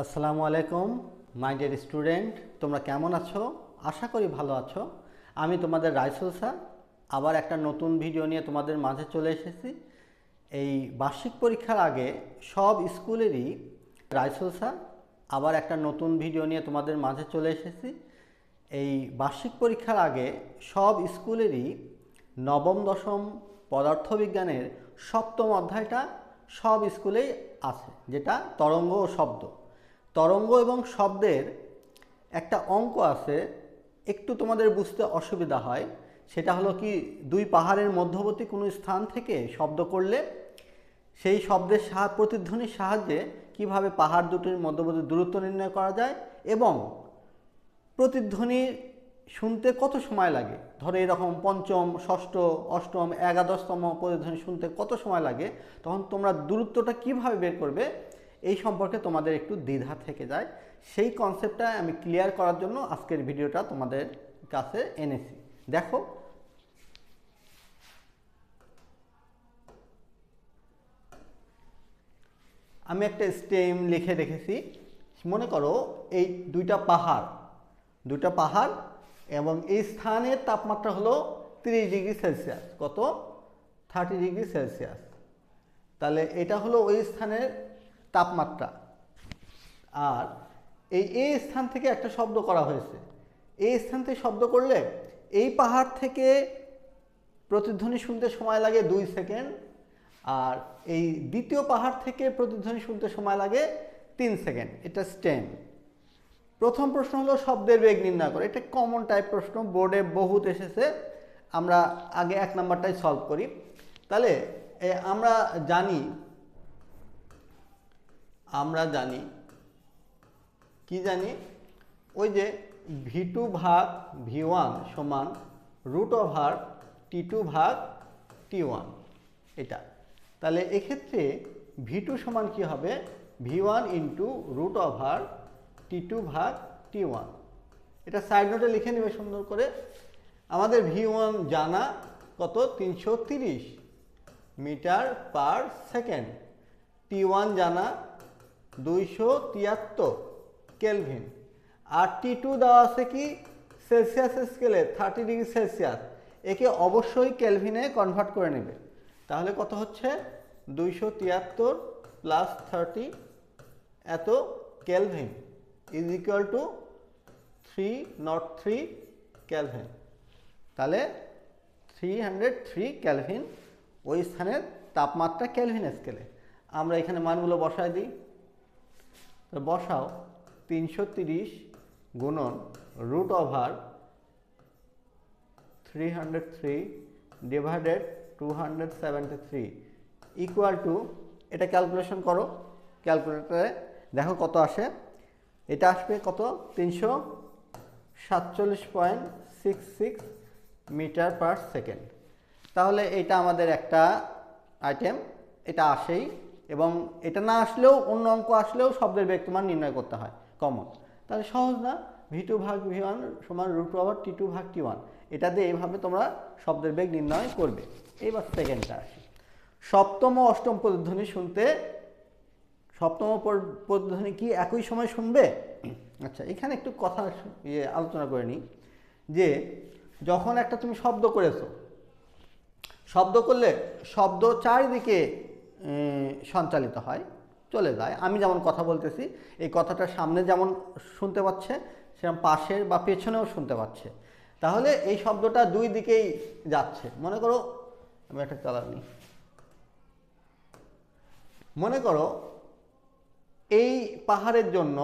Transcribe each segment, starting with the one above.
আসসালামু আলাইকুম my dear student তোমরা কেমন আছো? আশা করি ভালো আছো। আমি তোমাদের রাইসুল স্যার। আবার একটা নতুন ভিডিও নিয়ে তোমাদের মাঝে চলে এসেছি। এই বার্ষিক পরীক্ষার আগে সব স্কুলেরই রাইসুল স্যার, আবার একটা নতুন ভিডিও নিয়ে তোমাদের মাঝে চলে এসেছি। এই বার্ষিক পরীক্ষার আগে সব স্কুলেরই নবম, দশম পদার্থবিজ্ঞানের সপ্তম অধ্যায়টা সব স্কুলেই আছে, যেটা তরঙ্গ ও শব্দ। তরঙ্গ এবং শব্দের একটা অঙ্ক আছে, একটু তোমাদের বুঝতে অসুবিধা হয়। সেটা হলো কি, দুই পাহাড়ের মধ্যবর্তী কোনো স্থান থেকে শব্দ করলে সেই শব্দের সাহা, প্রতিধ্বনির সাহায্যে কীভাবে পাহাড় দুটির মধ্যবর্তী দূরত্ব নির্ণয় করা যায় এবং প্রতিধ্বনি শুনতে কত সময় লাগে? ধরো এরকম পঞ্চম, ষষ্ঠ, অষ্টম, একাদশতম প্রতিধ্বনি শুনতে কত সময় লাগে? তখন তোমরা দূরত্বটা কীভাবে বের করবে? এই সম্পর্কে তোমাদের একটু দ্বিধা থেকে যায়। সেই কনসেপ্টটা আমি ক্লিয়ার করার জন্য আজকের ভিডিওটা তোমাদের কাছে এনেছি। দেখো। আমি একটা স্টেম লিখে রেখেছি। মনে করো এই দুইটা পাহাড় দুইটা পাহাড় এবং এই স্থানের তাপমাত্রা হলো তিরিশ ডিগ্রি সেলসিয়াস। কত? Thirty degree Celsius. তাহলে এটা হলো ওই স্থানের তাপমাত্রা। আর এই এই স্থান থেকে একটা শব্দ করা হয়েছে। এই স্থান থেকে শব্দ করলে এই পাহাড় থেকে প্রতিধ্বনি শুনতে সময় লাগে দুই সেকেন্ড আর এই দ্বিতীয় পাহাড় থেকে প্রতিধ্বনি শুনতে সময় লাগে তিন সেকেন্ড। এটা স্টেম। প্রথম প্রশ্ন হলো শব্দের বেগ নির্ণয় করে। এটা কমন টাইপ প্রশ্ন বোর্ডে বহুত এসেছে। আমরা আগে এক নাম্বারটাই সলভ করি। তাহলে এ, আমরা জানি আমরা জানি। কি জানি? ওই যে ভি টু ভাগ ভি ওয়ান সমান রুট ওভার টি টু ভাগ টি ওয়ান এটা। তাহলে এক্ষেত্রে ভি টু সমান কী হবে? V one into root over T two ভাগ টি ওয়ান এটা সাইড নোটে লিখে নেবে সুন্দর করে। আমাদের ভি ওয়ান জানা কত? তিনশো metre per second. T one জানা দুইশো তিয়াত্তর কেলভিন। আর টি টু দেওয়া আছে কি সেলসিয়াস স্কেলে, থার্টি ডিগ্রি সেলসিয়াস। একে অবশ্যই কেলভিনে কনভার্ট করে নেবে। তাহলে কত হচ্ছে? দুইশো তিয়াত্তর প্লাস থার্টি, এত kelvin. Is equal to three nought three kelvin তাহলে থ্রি হান্ড্রেড থ্রি ক্যালভিন ওই স্থানের তাপমাত্রা ক্যালভিন স্কেলে। আমরা এখানে মানগুলো বসাই দিই। তো বসাও। তিনশো তিরিশ গুণন root over three hundred three divided two hundred seventy three equal to এটা ক্যালকুলেশন করো। ক্যালকুলেটারে দেখো কত আসে। এটা আসবে কত? তিনশো সাতচল্লিশ point six six metre per second তাহলে এটা আমাদের একটা আইটেম এটা আসেই। এবং এটা না আসলেও, অন্য অঙ্ক আসলেও শব্দের বেগ তোমার নির্ণয় করতে হয় কমন তাহলে সহজ না? ভি টু ভাগ ভি ওয়ান সমান রুট ওভার টি টু ভাগ টি ওয়ান এটা দিয়ে এইভাবে তোমরা শব্দের বেগ নির্ণয় করবে। এইবার সেকেন্ডটা আসি। সপ্তম ও অষ্টম প্রতিধ্বনি শুনতে, সপ্তম পর- প্রতিধ্বনি কি একই সময় শুনবে? আচ্ছা এখানে একটু কথা ইয়ে আলোচনা করে নিই। যে, যখন একটা তুমি শব্দ করেছ, শব্দ করলে শব্দ চারিদিকে সঞ্চালিত হয়, চলে যায়। আমি যেমন কথা বলতেছি, এই কথাটা সামনে যেমন শুনতে পাচ্ছে, সেরকম পাশের বা পেছনেও শুনতে পাচ্ছে। তাহলে এই শব্দটা দুই দিকেই যাচ্ছে। মনে করো, আমি একটা কালার নিই। মনে করো, এই পাহাড়ের জন্য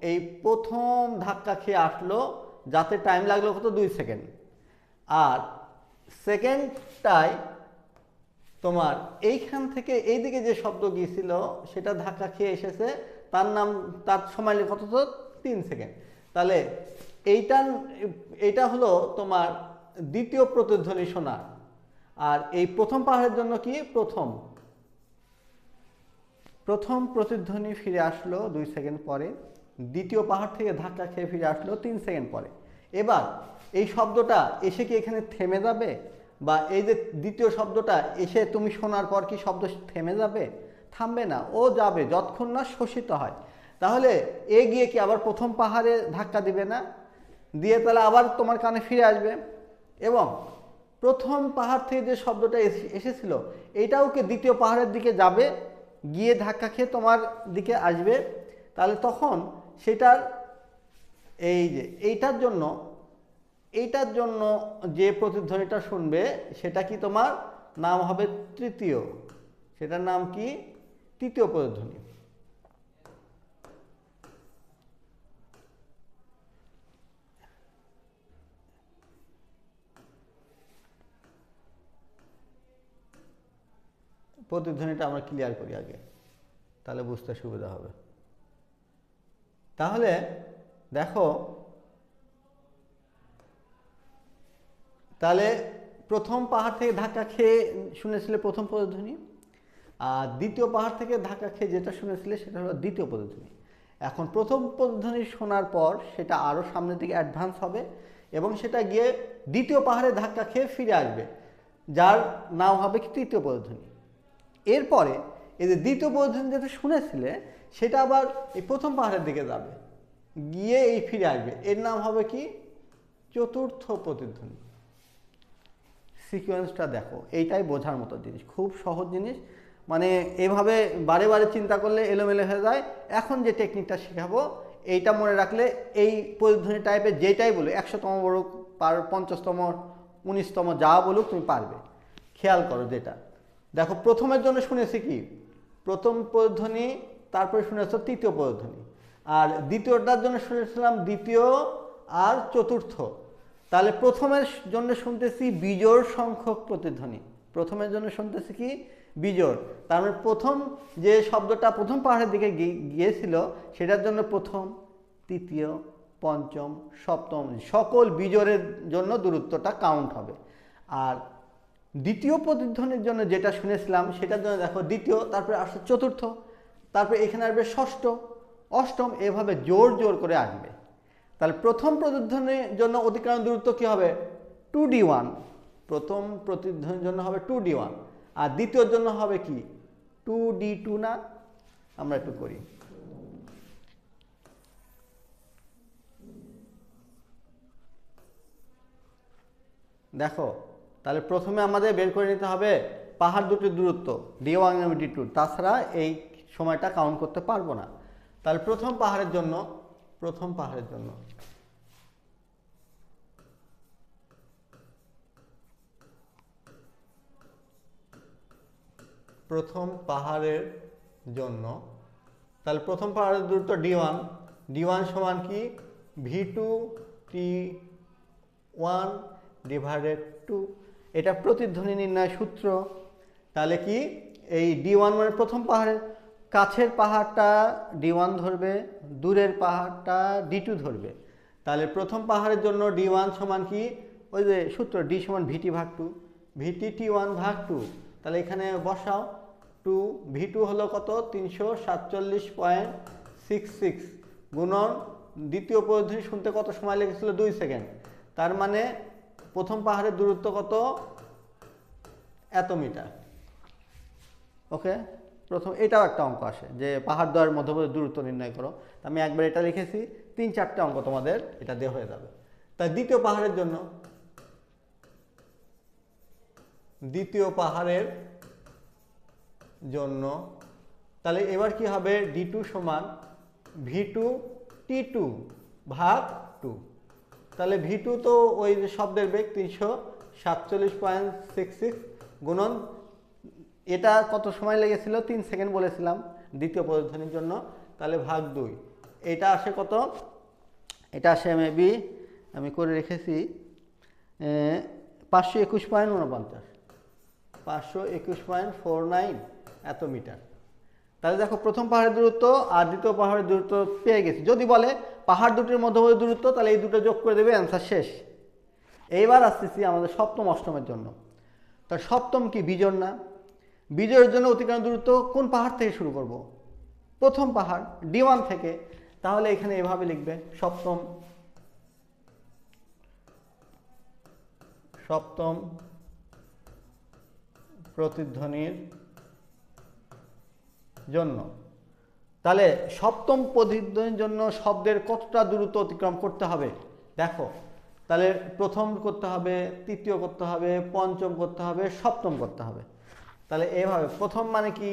এই প্রথম ধাক্কা খেয়ে আসলো, যাতে টাইম লাগল কত? দুই সেকেন্ড। আর সেকেন্ডটায় তোমার এইখান থেকে এইদিকে যে শব্দ গিয়েছিল, সেটা ধাক্কা খেয়ে এসেছে, তার নাম, তার সময় কত? তো তিন সেকেন্ড। তাহলে এইটা এইটা হলো তোমার দ্বিতীয় প্রতিধ্বনি শোনা। আর এই প্রথম পাহাড়ের জন্য কি? প্রথম। প্রথম প্রতিধ্বনি ফিরে আসলো দুই সেকেন্ড পরে। দ্বিতীয় পাহাড় থেকে ধাক্কা খেয়ে ফিরে আসলো তিন সেকেন্ড পরে। এবার এই শব্দটা এসে কি এখানে থেমে যাবে? বা এই যে দ্বিতীয় শব্দটা এসে তুমি শোনার পর কি শব্দ থেমে যাবে? থামবে না, ও যাবে যতক্ষণ না শোষিত হয়। তাহলে এ গিয়ে কি আবার প্রথম পাহাড়ে ধাক্কা দিবে না? দিয়ে তাহলে আবার তোমার কানে ফিরে আসবে। এবং প্রথম পাহাড় থেকে যে শব্দটা এসে- এসেছিল, এটাও কি দ্বিতীয় পাহাড়ের দিকে যাবে? গিয়ে ধাক্কা খেয়ে তোমার দিকে আসবে। তাহলে তখন সেটার এই যে, এইটার জন্য এইটার জন্য যে প্রতিধ্বনিটা শুনবে, সেটা কি তোমার নাম হবে তৃতীয়। সেটার নাম কি? তৃতীয় প্রতিধ্বনি। প্রতিধ্বনিটা আমরা ক্লিয়ার করি আগে, তাহলে বুঝতে সুবিধা হবে। তাহলে দেখো তাহলে প্রথম পাহাড় থেকে ধাক্কা খেয়ে শুনেছিলে প্রথম প্রতিধ্বনি আর দ্বিতীয় পাহাড় থেকে ধাক্কা খেয়ে যেটা শুনেছিলে সেটা হলো দ্বিতীয় প্রতিধ্বনি এখন প্রথম প্রতিধ্বনি শোনার পর সেটা আরও সামনের দিকে অ্যাডভান্স হবে এবং সেটা গিয়ে দ্বিতীয় পাহাড়ে ধাক্কা খেয়ে ফিরে আসবে, যার নাম হবে কি তৃতীয় প্রতিধ্বনি এরপরে এই যে দ্বিতীয় প্রতিধ্বনি যেটা শুনেছিলে সেটা আবার এই প্রথম পাহাড়ের দিকে যাবে, গিয়ে এই ফিরে আসবে। এর নাম হবে কি? চতুর্থ প্রতিধ্বনি সিকোয়েন্সটা দেখো, এইটাই বোঝার মতো জিনিস, খুব সহজ জিনিস। মানে এভাবে বারে বারে চিন্তা করলে এলোমেলো হয়ে যায়। এখন যে টেকনিকটা শেখাবো, এইটা মনে রাখলে এই প্রতিধ্বনি টাইপের যেটাই বলো একশোতম বলুক, পার পঞ্চাশতম, উনিশতম, যা বলুক তুমি পারবে। খেয়াল করো যেটা। দেখো, প্রথমের জন্য শুনেছি কি? প্রথম প্রতিধ্বনি তারপরে শুনেছ তৃতীয় প্রতিধ্বনি আর দ্বিতীয়টার জন্য শুনেছিলাম দ্বিতীয় আর চতুর্থ। তাহলে প্রথমের জন্য শুনতেছি বিজোড় সংখ্যক প্রতিধ্বনি। প্রথমের জন্য শুনতেছি কি? বিজোড়। তার মানে প্রথম যে শব্দটা প্রথম পাহাড়ের দিকে গিয়েছিল, সেটার জন্য প্রথম, তৃতীয়, পঞ্চম, সপ্তম, সকল বিজোড়ের জন্য দূরত্বটা কাউন্ট হবে। আর দ্বিতীয় প্রতিধ্বনির জন্য যেটা শুনেছিলাম, সেটার জন্য দেখো দ্বিতীয়, তারপরে আসছে চতুর্থ, তারপরে এখানে আসবে ষষ্ঠ, অষ্টম, এভাবে জোর জোর করে আসবে। তাহলে প্রথম প্রতিধ্বনির জন্য অতিক্রমণ দূরত্ব কী হবে? টু ডি ওয়ান প্রথম প্রতিধ্বনির জন্য হবে টু ডি ওয়ান আর দ্বিতীয়র জন্য হবে কি? টু ডি টু না? আমরা একটু করি। দেখো, তাহলে প্রথমে আমাদের বের করে নিতে হবে পাহাড় দুটির দূরত্ব ডি ওয়ান এবং ডি টু তাছাড়া এই সময়টা কাউন্ট করতে পারব না। তাহলে প্রথম পাহাড়ের জন্য, প্রথম পাহাড়ের জন্য। প্রথম পাহাড়ের জন্য। তাহলে প্রথম পাহাড়ের দূরত্ব ডি ওয়ান ডি ওয়ান সমান কি? V two T one divided two এটা প্রতিধ্বনি নির্ণয় সূত্র। তাহলে কি? এই ডি ওয়ান মানে প্রথম পাহাড়ের কাছের পাহাড়টা ডি ওয়ান ধরবে, দূরের পাহাড়টা ডি টু ধরবে। তাহলে প্রথম পাহাড়ের জন্য ডি ওয়ান সমান কি? ওই যে সূত্র ডি সমান ভিটি ভাগ টু ভিটি টি ওয়ান ভাগ টু তাহলে এখানে বসাও। টু ভি টু হলো কত? তিনশো সাতচল্লিশ পয়েন্ট সিক্স সিক্স। গুণন, দ্বিতীয় পদ্ধতি শুনতে কত সময় লেগেছিল? দুই সেকেন্ড। তার মানে প্রথম পাহাড়ের দূরত্ব কত? এত মিটার। ওকে? প্রথম, এটাও একটা অঙ্ক আসে, যে পাহাড় দ্বয়ের মধ্যবর্তী দূরত্ব নির্ণয় করো। আমি একবার এটা লিখেছি, তিন চারটে অঙ্ক তোমাদের এটা দিয়ে হয়ে যাবে। তাই দ্বিতীয় পাহাড়ের জন্য, দ্বিতীয় পাহাড়ের জন্য। তাহলে এবার কি হবে? ডি টু সমান ভি টু টি টু ভাগ টু তাহলে ভি টু তো ওই শব্দের বেগ তিনশো সাতচল্লিশ পয়েন্ট সিক্স সিক্স গুণন, এটা কত সময় লেগেছিল? তিন সেকেন্ড বলেছিলাম দ্বিতীয় প্রদর্শনীর জন্য। তাহলে ভাগ দুই। এটা আসে কত? এটা আসে মেবি আমি করে রেখেছি পাঁচশো একুশ পয়েন্ট উনপঞ্চাশ। পাঁচশো একুশ পয়েন্ট ফোর নাইন। এত মিটার। তাহলে দেখো, প্রথম পাহাড়ের দূরত্ব আর দ্বিতীয় পাহাড়ের দূরত্ব পেয়ে গেছি। যদি বলে পাহাড় দুটির মধ্যবর্তী দূরত্ব, তাহলে এই দুটো যোগ করে দেবে অ্যান্সার শেষ। এইবার আসতেছি আমাদের সপ্তম অষ্টমের জন্য। তা সপ্তম কি? বিজয় না। বিজয়ের জন্য অতিক্রমণ দূরত্ব কোন পাহাড় থেকে শুরু করব? প্রথম পাহাড় ডি ওয়ান থেকে। তাহলে এখানে এভাবে লিখবে, সপ্তম সপ্তম প্রতিধ্বনির জন্য। তাহলে সপ্তম প্রতিধ্বনির জন্য শব্দের কতটা দূরত্ব অতিক্রম করতে হবে? দেখো, তাহলে প্রথম করতে হবে, তৃতীয় করতে হবে, পঞ্চম করতে হবে, সপ্তম করতে হবে। তাহলে এভাবে, প্রথম মানে কি?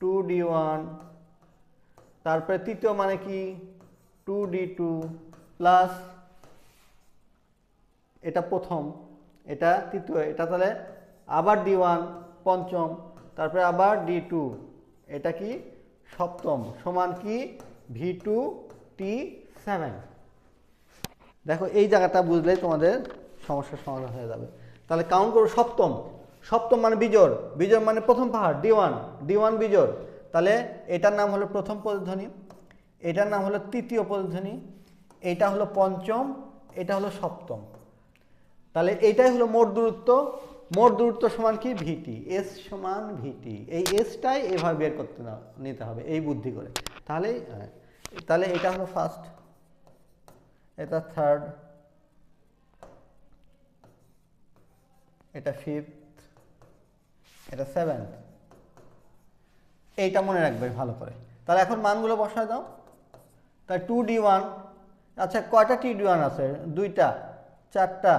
টু ডি ওয়ান, তারপরে তৃতীয় মানে কি? টু ডি টু, প্লাস এটা প্রথম, এটা তৃতীয়, এটা তাহলে আবার ডি ওয়ান, পঞ্চম, তারপরে আবার ডি টু। এটা কি? সপ্তম সমান কি? ভি টু টি সেভেন দেখো, এই জায়গাটা বুঝলেই তোমাদের সমস্যার সমাধান হয়ে যাবে। তাহলে কাউন্ট করো সপ্তম। সপ্তম মানে বিজোড়। বিজোড় মানে প্রথম পাহাড় ডি ওয়ান ডি ওয়ান বিজোড়। তাহলে এটার নাম হলো প্রথম প্রতিধ্বনি এটার নাম হলো তৃতীয় প্রতিধ্বনি এটা হলো পঞ্চম, এটা হলো সপ্তম। তাহলে এইটাই হলো মোট দূরত্ব। মোট দূরত্ব সমান কি? ভিটি এস সমান ভিটি এই এসটাই এভাবে বের করতে নিতে হবে, এই বুদ্ধি করে। তাহলে তাহলে এটা হলো ফার্স্ট এটা থার্ড এটা ফিফথ এটা সেভেন্থ এইটা মনে রাখবে ভালো করে। তাহলে এখন মানগুলো বসায় দাও। তাই টু ডি ওয়ান আচ্ছা কয়টা টি ডি ওয়ান আছে? দুইটা, চারটা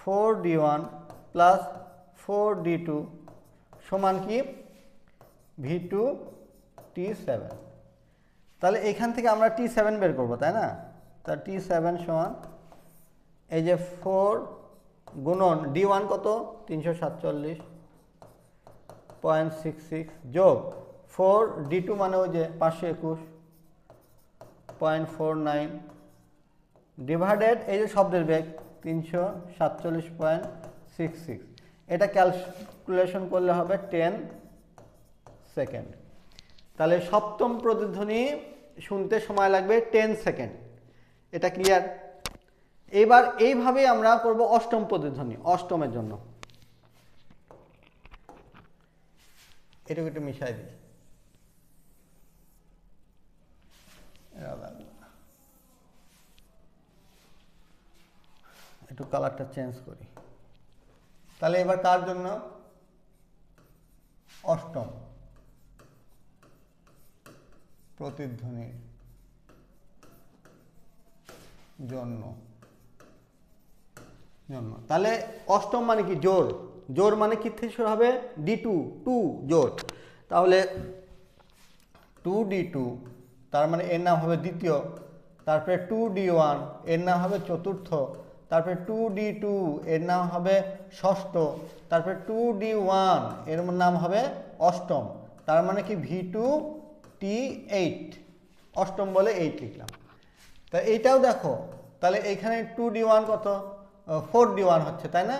four D one plus four D two সমান কি? V two T seven. তাহলে এখান থেকে আমরা টি সেভেন বের করব, তাই না? তা টি সেভেন সমান এই যে ফোর গুণন ডি ওয়ান কত? তিনশো সাতচল্লিশ পয়েন্ট সিক্স সিক্স যোগ ফোর ডি টু মানে ওই যে পাঁচশো একুশ পয়েন্ট ফোর নাইন ডিভাইডেড এই যে শব্দের বেগ তিনশো সাতচল্লিশ পয়েন্ট সিক্স সিক্স এটা ক্যালকুলেশন করলে হবে টেন সেকেন্ড তাহলে সপ্তম প্রতিধ্বনি শুনতে সময় লাগবে টেন সেকেন্ড এটা ক্লিয়ার এবার এইভাবেই আমরা করব অষ্টম প্রতিধ্বনি, অষ্টমের জন্য। এটুকু একটু মিশাই দিই। একটু কালারটা চেঞ্জ করি। তাহলে এবার কার জন্য? অষ্টম। প্রতিধ্বনির জন্য। জন্য। তাহলে অষ্টম মানে কি? জোর। জোর মানে কি থেকে হবে? ডি টু টু জোর। তাহলে টু ডি টু তার মানে এর নাম হবে দ্বিতীয়। তারপরে টু ডি ওয়ানের নাম হবে চতুর্থ। তারপরে টু ডি টু এর নাম হবে ষষ্ঠ। তারপরে টু ডি ওয়ানের নাম হবে অষ্টম। তার মানে কি? ভি টু টি এইট অষ্টম বলে এইট লিখলাম। তা এইটাও দেখো, তাহলে এখানে টু ডি ওয়ান কত? ফোর ডি ওয়ান হচ্ছে, তাই না?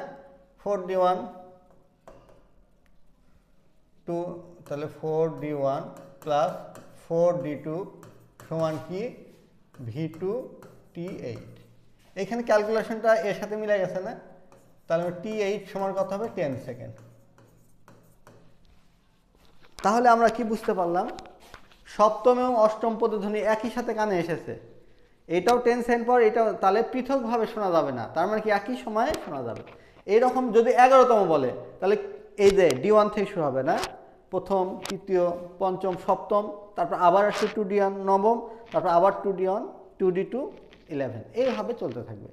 ফোর ডি ওয়ান টু তাহলে four D one plus four D two সমান কি? ভি টু টি এইট এখানে ক্যালকুলেশনটা এর সাথে মিলে গেছে না? তাহলে টি এইট সমান কত হবে? টেন সেকেন্ড তাহলে আমরা কি বুঝতে পারলাম? সপ্তম এবং অষ্টম পদধ্বনি একই সাথে কানে এসেছে। এটাও টেন সেকেন্ড পর, এটাও, তাহলে পৃথকভাবে শোনা যাবে না। তার মানে কি একই সময়ে শোনা যাবে? এইরকম যদি এগারোতম বলে, তাহলে এই যে ডি ওয়ান থেকে শুরু হবে না? প্রথম, তৃতীয়, পঞ্চম, সপ্তম, তারপর আবার আসছে টু ডি ওয়ান নবম, তারপর আবার two D one two D two eleven এইভাবে চলতে থাকবে।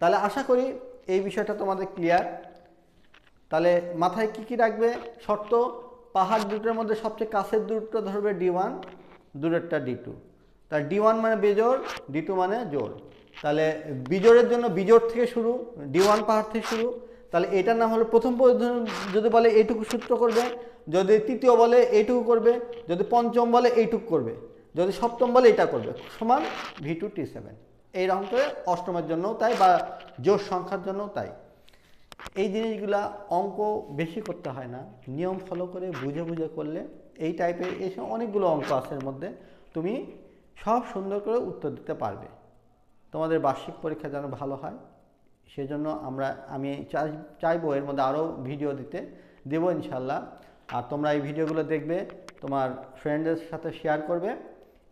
তাহলে আশা করি এই বিষয়টা তোমাদের ক্লিয়ার তাহলে মাথায় কি কি রাখবে? শর্ত, পাহাড় দুটোর মধ্যে সবচেয়ে কাছের দূরত্ব ধরবে ডি ওয়ান দূরেরটা ডি টু তার ডি ওয়ান মানে বেজোর ডি টু মানে জোর তাহলে বিজোড়ের জন্য বিজোড় থেকে শুরু ডি ওয়ান পাহাড় থেকে শুরু। তাহলে এটার নাম হলো প্রথম যদি বলে এইটুকু সূত্র করবে, যদি তৃতীয় বলে এইটুকু করবে, যদি পঞ্চম বলে এইটুকু করবে, যদি সপ্তম বলে এটা করবে, সমান ভি টু টি সেভেন এইরকম করে অষ্টমের জন্যও তাই বা জোর সংখ্যার জন্যও তাই। এই জিনিসগুলা অঙ্ক বেশি করতে হয় না। নিয়ম ফলো করে বুঝে বুঝে করলে এই টাইপের এসব অনেকগুলো অঙ্ক আছে এর মধ্যে। তুমি সব সুন্দর করে উত্তর দিতে পারবে। তোমাদের বার্ষিক পরীক্ষা যেন ভালো হয়, সেজন্য আমরা, আমি চাই, চাইব এর মধ্যে আরও ভিডিও দিতে। দেবো ইনশাল্লাহ। আর তোমরা এই ভিডিওগুলো দেখবে, তোমার ফ্রেন্ডদের সাথে শেয়ার করবে।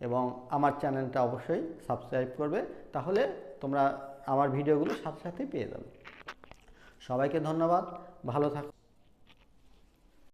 এবং আমার চ্যানেলটা অবশ্যই সাবস্ক্রাইব করবে, তাহলে তোমরা আমার ভিডিওগুলো সাথে সাথে পেয়ে যাবে। সবাইকে ধন্যবাদ, ভালো থাকো।